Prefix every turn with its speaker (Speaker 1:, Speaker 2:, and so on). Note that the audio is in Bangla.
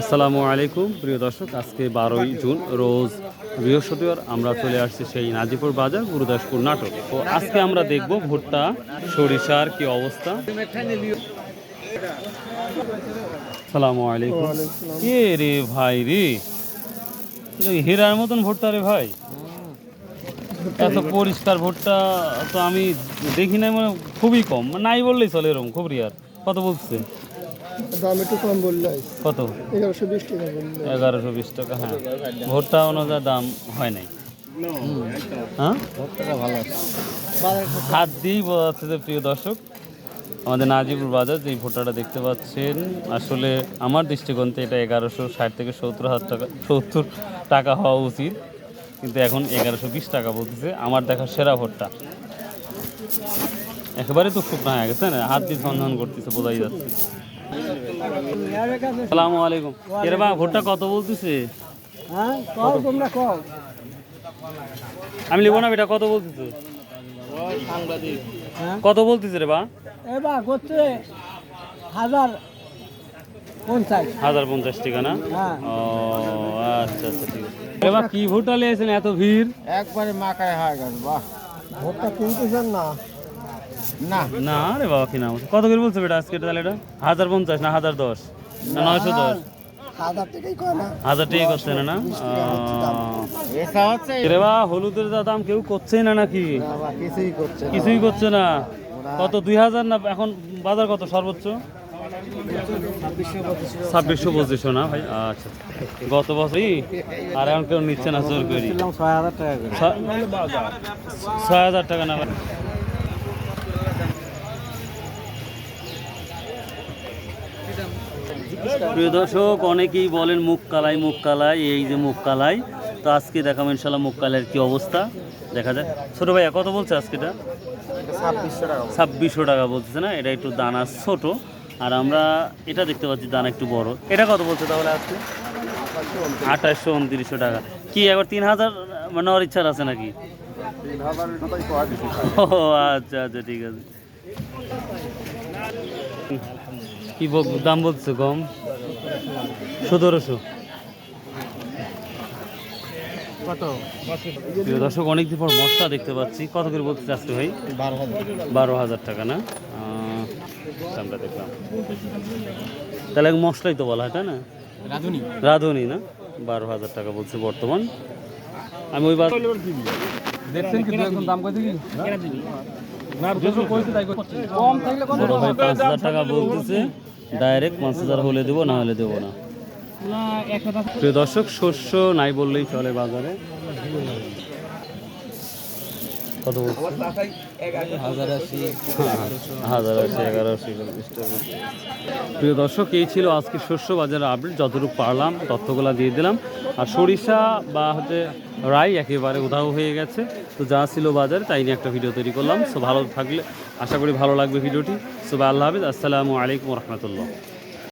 Speaker 1: আসসালামু আলাইকুম প্রিয় দর্শক। আজকে বারোই জুন রোজ বৃহস্পতিবার আমরা চলে আসছি সেই নাজিপুর বাজার গুরুদাসপুর নাটক। তো আজকে আমরা দেখব ভুট্টা সরিষার কি অবস্থা। সালামু আলাইকুম। কে রে ভাই রে? হীরার মতন ভুট্টা রে ভাই। এত পরিষ্কার ভুট্টা তো আমি দেখি নাই মানে খুবই কম। নাই বললেই চলে এরকম খুব রিয়ার কত বলছে?
Speaker 2: দাম একটু কম বললে।
Speaker 1: কত?
Speaker 2: এগারোশো বিশ টাকা বললে।
Speaker 1: এগারোশো বিশ টাকা হ্যাঁ। ভোটটা অনুযায়ী দাম হয় নাই। হ্যাঁ?
Speaker 2: ভালো
Speaker 1: হাত দিয়েই বোঝা যাচ্ছে যে প্রিয় দর্শক আমাদের নাজিপুর বাজার যে ভোটাটা দেখতে পাচ্ছেন আসলে আমার দৃষ্টিকোণতে এটা এগারোশো ষাট থেকে সত্তর হাজার টাকা সত্তর টাকা হওয়া উচিত। কিন্তু এখন এগারোশো বিশ টাকা বলতেছে আমার দেখা সেরা ভোটটা। একেবারে তো শুকনো হয়ে গেছে না? হাত দিয়ে সন্ধান করতেছে বোঝাই যাচ্ছে। সালামু আলাইকুম। এরে বা ভোটটা কত বলতেছে?
Speaker 2: হ্যাঁ কও তোমরা কও।
Speaker 1: আমি না এটা কত বলতেছে?
Speaker 2: হ্যাঁ।
Speaker 1: কত বলতেছে রে বা
Speaker 2: এবার করছে হাজার পঞ্চাশ।
Speaker 1: হাজার পঞ্চাশ টাকা না?
Speaker 2: হ্যাঁ।
Speaker 1: ও আচ্ছা আচ্ছা ঠিক আছে। এবার কি ভোটা লিয়েছেন এত ভিড়?
Speaker 2: একবারে মাকায় হয়ে গেল বাহ। ভোটটা কিনতেছেন না। না।
Speaker 1: না রে বাবা কি নাম? কত করে বলছো বেটা আজকে তাহলে এটা হাজার পঞ্চাশ না হাজার দশ? না নয়শো দশ?
Speaker 2: হাজার টাকাই কয় না।
Speaker 1: হাজার টাকা করছে না না? রে বা হলুদের যা দাম কেউ করছেই না নাকি?
Speaker 2: কিছুই করছে
Speaker 1: না। কত দুই হাজার না এখন বাজার কত সর্বোচ্চ? ছাব্বিশশো পঁচিশশো না ভাই? আচ্ছা। গত বছরই? আর এখন কেউ নিচ্ছে না জোর করি।
Speaker 2: ছয় হাজার টাকা
Speaker 1: ছয় হাজার টাকা না প্রিয় দর্শক অনেকেই বলেন মুখ কালাই মুখ কালাই এই যে মুখ কালাই। তো আজকে দেখাবো ইনশাল্লাহ মুখ কালাইয়ের কী অবস্থা। দেখা যায় ছোটো ভাইয়া কত বলছে আজকে এটা
Speaker 2: ছাব্বিশশো টাকা
Speaker 1: ছাব্বিশশো টাকা বলতেছে না? এটা একটু দানা ছোট। আর আমরা এটা দেখতে পাচ্ছি দানা একটু বড়। এটা কত বলছে তাহলে আজকে? আঠাশশো উনত্রিশশো টাকা। কি একবার তিন হাজার মানে নেওয়ার ইচ্ছা আছে নাকি? ও আচ্ছা আচ্ছা ঠিক আছে। কি দাম বলছে গম সতেরোশো।
Speaker 2: কত?
Speaker 1: প্রিয় দর্শক অনেকদিন পর মশলা দেখতে পাচ্ছি। কত করে বলতে আজকে ভাই?
Speaker 2: বারো হাজার।
Speaker 1: টাকা না? আমরা দেখলাম। তাহলে মশলাই তো বলা হয় তাই না?
Speaker 2: রাধুনি।
Speaker 1: রাঁধুনি না? বারো হাজার টাকা বলছে বর্তমান। আমি ওই বার
Speaker 2: দেখছেন দাম কত
Speaker 1: ভাই পাঁচ হাজার টাকা বলতেছে ডাইরেক্ট পাঁচ হাজার হলে দেবো না হলে দেবো না। প্রিয় দর্শক শস্য নাই বললেই চলে বাজারে। কত
Speaker 2: হাজার আশি।
Speaker 1: এগারোশি প্রিয় দর্শক এই ছিল আজকে শস্য বাজারের আপডেট যতটুকু পারলাম তথ্যগুলো দিয়ে দিলাম। আর সরিষা বা হচ্ছে রাই একেবারে উধাও হয়ে গেছে। তো যা ছিল বাজারে তাই নিয়ে একটা ভিডিও তৈরি করলাম। সো ভালো থাকলে, আশা করি ভালো লাগবে ভিডিওটি সো আল্লাহ হাফিজ। আসসালামু আলাইকুম রহমতুল্লাহ।